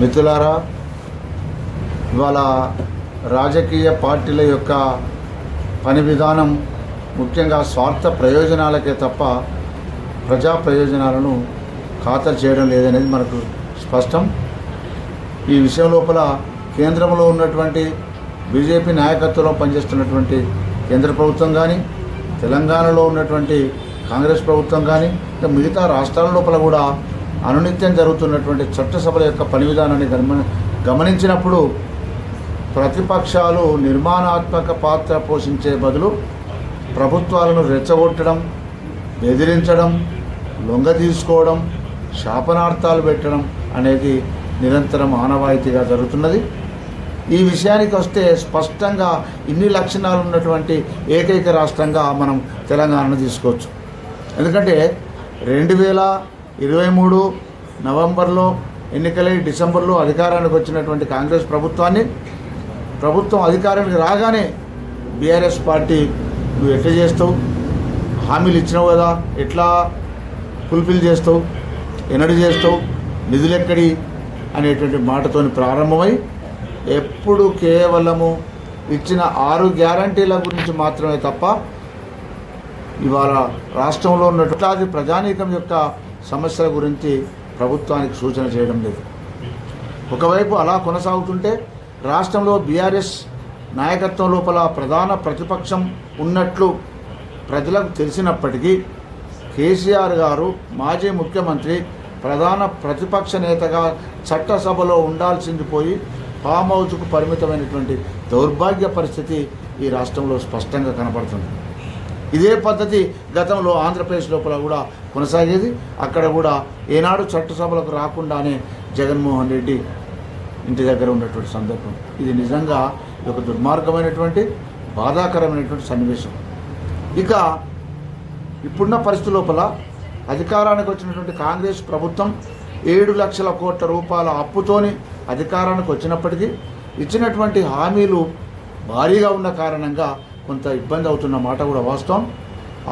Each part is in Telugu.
మిత్రులారా ఇవాళ రాజకీయ పార్టీల యొక్క పని విధానం ముఖ్యంగా స్వార్థ ప్రయోజనాలకే తప్ప ప్రజా ప్రయోజనాలను ఖాతరు చేయడం లేదనేది మనకు స్పష్టం. ఈ విషయం లోపల కేంద్రంలో ఉన్నటువంటి బీజేపీ నాయకత్వంలో పనిచేస్తున్నటువంటి కేంద్ర ప్రభుత్వం కానీ తెలంగాణలో ఉన్నటువంటి కాంగ్రెస్ ప్రభుత్వం కానీ ఇంకా మిగతా రాష్ట్రాల లోపల కూడా అనునిత్యం జరుగుతున్నటువంటి చట్టసభల యొక్క పని విధానాన్ని గమని గమనించినప్పుడు ప్రతిపక్షాలు నిర్మాణాత్మక పాత్ర పోషించే బదులు ప్రభుత్వాలను రెచ్చగొట్టడం బెదిరించడం లొంగ తీసుకోవడం శాపనార్థాలు పెట్టడం అనేది నిరంతరం ఆనవాయితీగా జరుగుతున్నది. ఈ విషయానికి వస్తే స్పష్టంగా ఇన్ని లక్షణాలు ఉన్నటువంటి ఏకైక రాష్ట్రంగా మనం తెలంగాణను తీసుకోవచ్చు. ఎందుకంటే రెండు వేల ఇరవై మూడు నవంబర్లో ఎన్నికలై డిసెంబర్లో అధికారానికి వచ్చినటువంటి కాంగ్రెస్ ప్రభుత్వాన్ని ప్రభుత్వం అధికారానికి రాగానే బీఆర్ఎస్ పార్టీ నువ్వు ఎట్లా చేస్తావు? హామీలు ఇచ్చినావు కదా ఎట్లా ఫుల్ఫిల్ చేస్తావు? ఎన్నడు చేస్తావు? నిధులు ఎక్కడి అనేటువంటి మాటతోని ప్రారంభమై ఎప్పుడు కేవలము ఇచ్చిన ఆరు గ్యారంటీల గురించి మాత్రమే తప్ప ఇవాళ రాష్ట్రంలో ఉన్నట్లాది ప్రజానీకం యొక్క సమస్యల గురించి ప్రభుత్వానికి సూచన చేయడం లేదు. ఒకవైపు అలా కొనసాగుతుంటే రాష్ట్రంలో బీఆర్ఎస్ నాయకత్వం లోపల ప్రధాన ప్రతిపక్షం ఉన్నట్లు ప్రజలకు తెలిసినప్పటికీ కేసీఆర్ గారు మాజీ ముఖ్యమంత్రి ప్రధాన ప్రతిపక్ష నేతగా చట్టసభలో ఉండాల్సింది పోయి ఫామ్ హౌస్కు పరిమితమైనటువంటి దౌర్భాగ్య పరిస్థితి ఈ రాష్ట్రంలో స్పష్టంగా కనపడుతుంది. ఇదే పద్ధతి గతంలో ఆంధ్రప్రదేశ్ లోపల కూడా కొనసాగేది. అక్కడ కూడా ఏనాడు చట్టసభలకు రాకుండానే జగన్మోహన్ రెడ్డి ఇంటి దగ్గర ఉన్నటువంటి సందర్భం. ఇది నిజంగా ఒక దుర్మార్గమైనటువంటి బాధాకరమైనటువంటి సన్నివేశం. ఇక ఇప్పుడున్న పరిస్థితి లోపల అధికారానికి వచ్చినటువంటి కాంగ్రెస్ ప్రభుత్వం ఏడు లక్షల కోట్ల రూపాయల అప్పుతోని అధికారానికి వచ్చినప్పటికీ ఇచ్చినటువంటి హామీలు భారీగా ఉన్న కారణంగా కొంత ఇబ్బంది అవుతున్న మాట కూడా వాస్తవం.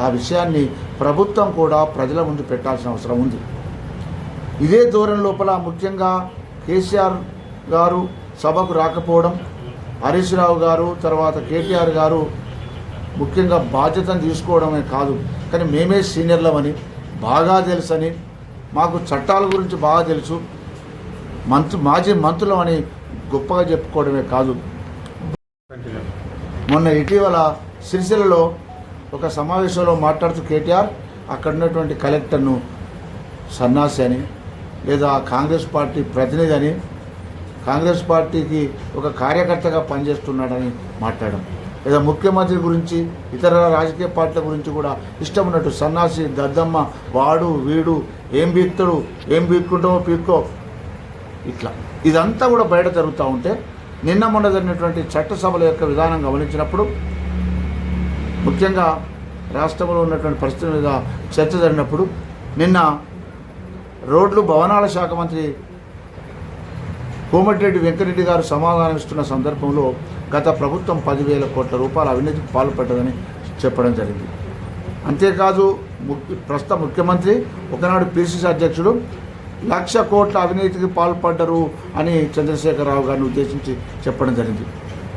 ఆ విషయాన్ని ప్రభుత్వం కూడా ప్రజల ముందు పెట్టాల్సిన అవసరం ఉంది. ఇదే దూరం లోపల ముఖ్యంగా కేసీఆర్ గారు సభకు రాకపోవడం హరీష్ రావు గారు తర్వాత కేటీఆర్ గారు ముఖ్యంగా బాధ్యతను తీసుకోవడమే కాదు. కానీ మేమే సీనియర్లమని బాగా తెలుసని మాకు చట్టాల గురించి బాగా తెలుసు మంత్రు మాజీ మంత్రులమని గొప్పగా చెప్పుకోవడమే కాదు. మొన్న ఇటీవల సిరిసిల్లలో ఒక సమావేశంలో మాట్లాడుతూ కేటీఆర్ అక్కడ ఉన్నటువంటి కలెక్టర్ను సన్నాసి అని లేదా కాంగ్రెస్ పార్టీ ప్రతినిధి అని కాంగ్రెస్ పార్టీకి ఒక కార్యకర్తగా పనిచేస్తున్నాడని మాట్లాడడం. లేదా ముఖ్యమంత్రి గురించి ఇతర రాజకీయ పార్టీల గురించి కూడా ఇష్టం ఉన్నట్టు సన్నాసి దద్దమ్మ వాడు వీడు ఏం బీక్తాడు ఏం బీక్కుంటామో పీక్కో. ఇట్లా. ఇదంతా కూడా బయట జరుగుతూ ఉంటే నిన్న మొన్న జరిగినటువంటి చట్టసభల యొక్క విధానం గమనించినప్పుడు ముఖ్యంగా రాష్ట్రంలో ఉన్నటువంటి పరిస్థితుల మీద చర్చ జరిగినప్పుడు నిన్న రోడ్లు భవనాల శాఖ మంత్రి కోమటిరెడ్డి వెంకరెడ్డి గారు సమాధానం ఇస్తున్న సందర్భంలో గత ప్రభుత్వం పదివేల కోట్ల రూపాయల అవినీతికి పాల్పడ్డదని చెప్పడం జరిగింది. అంతేకాదు ముఖ్య ప్రస్తుత ముఖ్యమంత్రి ఒకనాడు పిసిసి అధ్యక్షుడు లక్ష కోట్ల అవినీతికి పాల్పడ్డరు అని చంద్రశేఖరరావు గారిని ఉద్దేశించి చెప్పడం జరిగింది.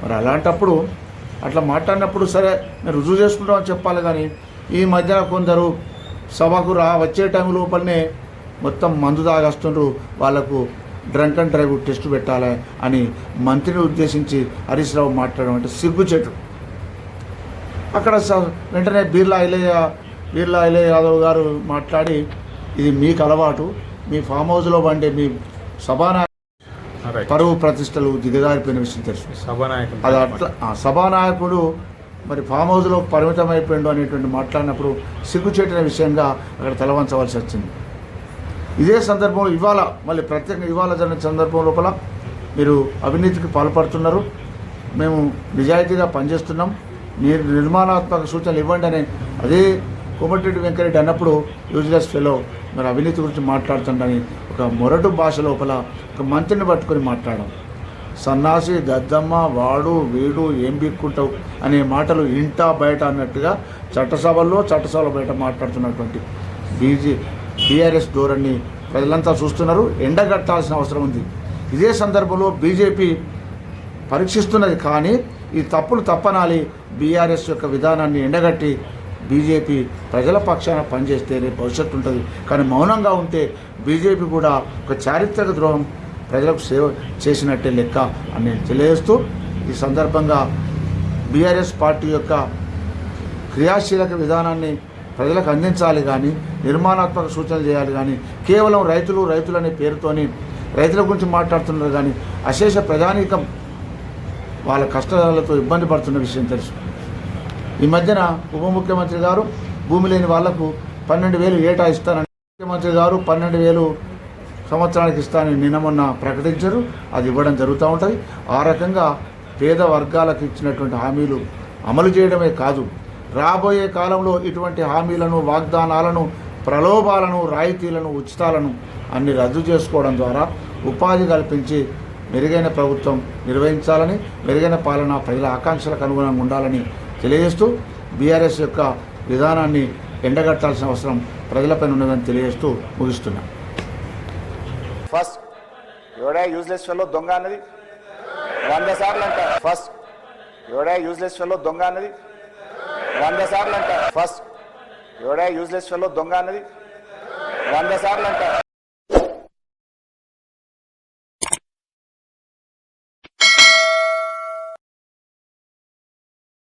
మరి అలాంటప్పుడు అట్లా మాట్లాడినప్పుడు సరే మేము రుజువు చేసుకుంటామని చెప్పాలి కానీ ఈ మధ్యన కొందరు సభకు రా వచ్చే టైం లోపలనే మొత్తం మందు తాగస్తుండ్రు వాళ్ళకు డ్రంక్ అండ్ డ్రైవ్ టెస్ట్ పెట్టాలి అని మంత్రిని ఉద్దేశించి హరీష్ రావు మాట్లాడడం అంటే సిగ్గుచేటు. అక్కడ వెంటనే బీర్లా ఐలయ్య బీర్లా ఐలయ్య యాదవ్ గారు మాట్లాడి ఇది మీకు అలవాటు మీ ఫామ్ హౌస్లో వండే మీ సభానా పరువు ప్రతిష్టలు దిగజారిపోయిన విషయం తెలుసు. సభానాయకుడు అది అట్లా సభానాయకుడు మరి ఫామ్ హౌస్లో పరిమితం అయిపోయిండు అనేటువంటి మాట్లాడినప్పుడు సిగ్గుచేటిన విషయంగా అక్కడ తలవంచవలసి వచ్చింది. ఇదే సందర్భంలో ఇవాళ మళ్ళీ ప్రత్యేకంగా ఇవాళ జరిగిన సందర్భం లోపల మీరు అవినీతికి పాల్పడుతున్నారు. మేము నిజాయితీగా పనిచేస్తున్నాం. మీరు నిర్మాణాత్మక సూచనలు ఇవ్వండి అని అదే కోమటిరెడ్డి వెంకరెడ్డి అన్నప్పుడు యూజ్లెస్ ఫెలో మరి అవినీతి గురించి మాట్లాడుతుండని ఒక మొరటు భాష లోపల ఒక మంత్రిని పట్టుకొని మాట్లాడడం. సన్నాసి దద్దమ్మ వాడు వీడు ఏం బిక్కుంటావు అనే మాటలు ఇంటా బయట అన్నట్టుగా చట్టసభల్లో చట్టసభల బయట మాట్లాడుతున్నటువంటి బీజీ బీఆర్ఎస్ ధోరణి ప్రజలంతా చూస్తున్నారు. ఎండగట్టాల్సిన అవసరం ఉంది. ఇదే సందర్భంలో బీజేపీ పరీక్షిస్తున్నది కానీ ఈ తప్పులు తప్పనాలి. బీఆర్ఎస్ యొక్క విధానాన్ని ఎండగట్టి బీజేపీ ప్రజల పక్షాన పనిచేస్తేనే భవిష్యత్తు ఉంటుంది. కానీ మౌనంగా ఉంటే బీజేపీ కూడా ఒక చారిత్రక ద్రోహం ప్రజలకు సేవ చేసినట్టే లెక్క అని నేను తెలియజేస్తూ ఈ సందర్భంగా బీఆర్ఎస్ పార్టీ యొక్క క్రియాశీలక విధానాన్ని ప్రజలకు అందించాలి కానీ నిర్మాణాత్మక సూచనలు చేయాలి కానీ కేవలం రైతులు రైతులు అనే పేరుతోని రైతుల గురించి మాట్లాడుతున్నారు కానీ అశేష ప్రజానీకం వాళ్ళ కష్టాలతో ఇబ్బంది పడుతున్న విషయం తెలుసు. ఈ మధ్యన ఉప ముఖ్యమంత్రి గారు భూమి లేని వాళ్ళకు పన్నెండు వేలు ఏటా ఇస్తానని ముఖ్యమంత్రి గారు పన్నెండు వేలు సంవత్సరానికి ఇస్తానని నిన్న మొన్న ప్రకటించరు. అది ఇవ్వడం జరుగుతూ ఉంటుంది. ఆ రకంగా పేద వర్గాలకు ఇచ్చినటువంటి హామీలు అమలు చేయడమే కాదు. రాబోయే కాలంలో ఇటువంటి హామీలను వాగ్దానాలను ప్రలోభాలను రాయితీలను ఉచితాలను అన్ని రద్దు చేసుకోవడం ద్వారా ఉపాధి కల్పించి మెరుగైన ప్రభుత్వం నిర్వహించాలని మెరుగైన పాలన ప్రజల ఆకాంక్షలకు అనుగుణంగా ఉండాలని తెలియజేస్తూ బీఆర్ఎస్ యొక్క విధానాన్ని ఎండగట్టాల్సిన అవసరం ప్రజలపైన ఉన్నదని తెలియజేస్తూ ముగిస్తున్నా. ఫస్ట్ ఎవడా యూజ్లెస్ ఫెలో దొంగ అన్నది? వంద సార్లు అంట. ఫస్ట్ ఎవడా యూజ్లెస్ ఫెలో దొంగ అన్నది? వంద సార్లు అంట. ఫస్ట్ ఎవడా యూజ్లెస్ ఫెలో దొంగ అన్నది? వంద సార్లు అంటారు